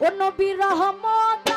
ও নবী রহমত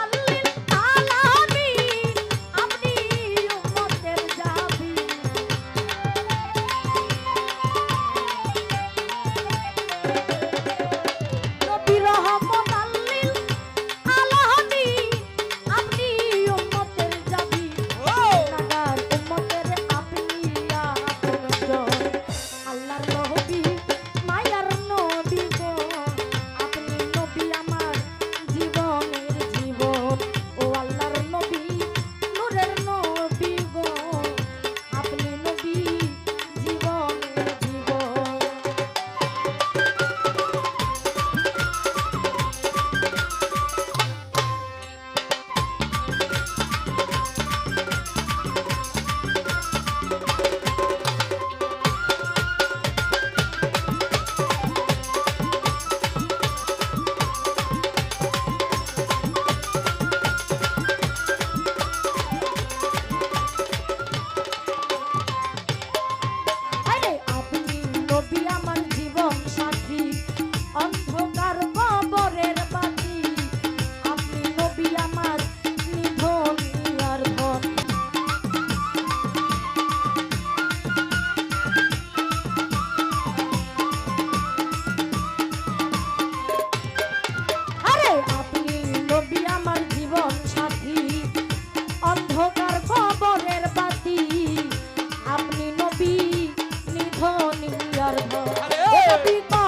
ব্যর্থ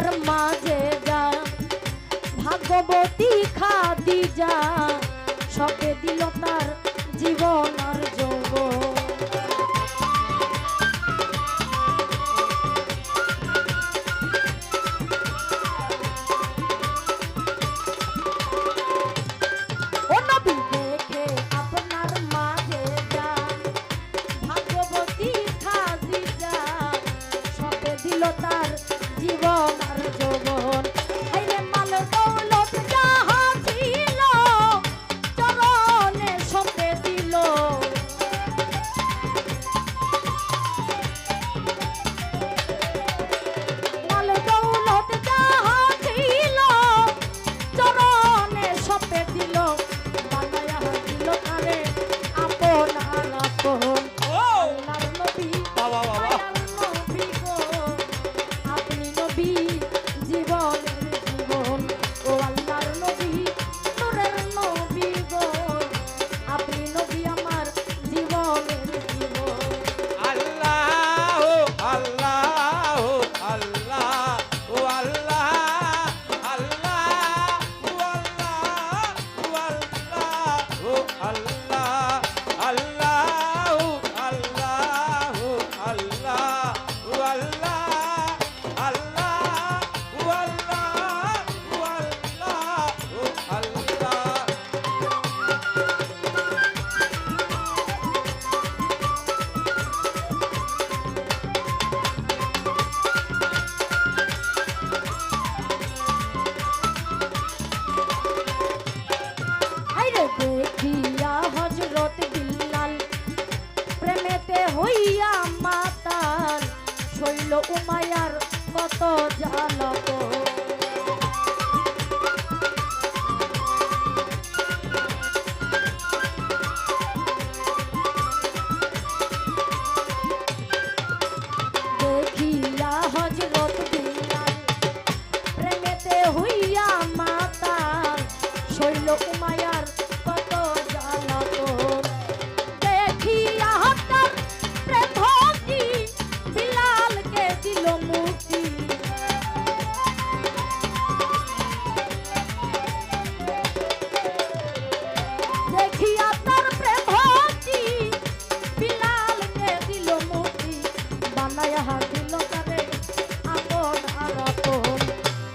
তার মাঝে যা। ভাগ্যবতী খাদি যা সবে দিল তার জীবন আর যোগ দিল তার জীবন আর যৌবন।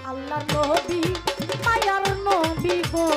আল্লাহ নবী মায়ার নবী গো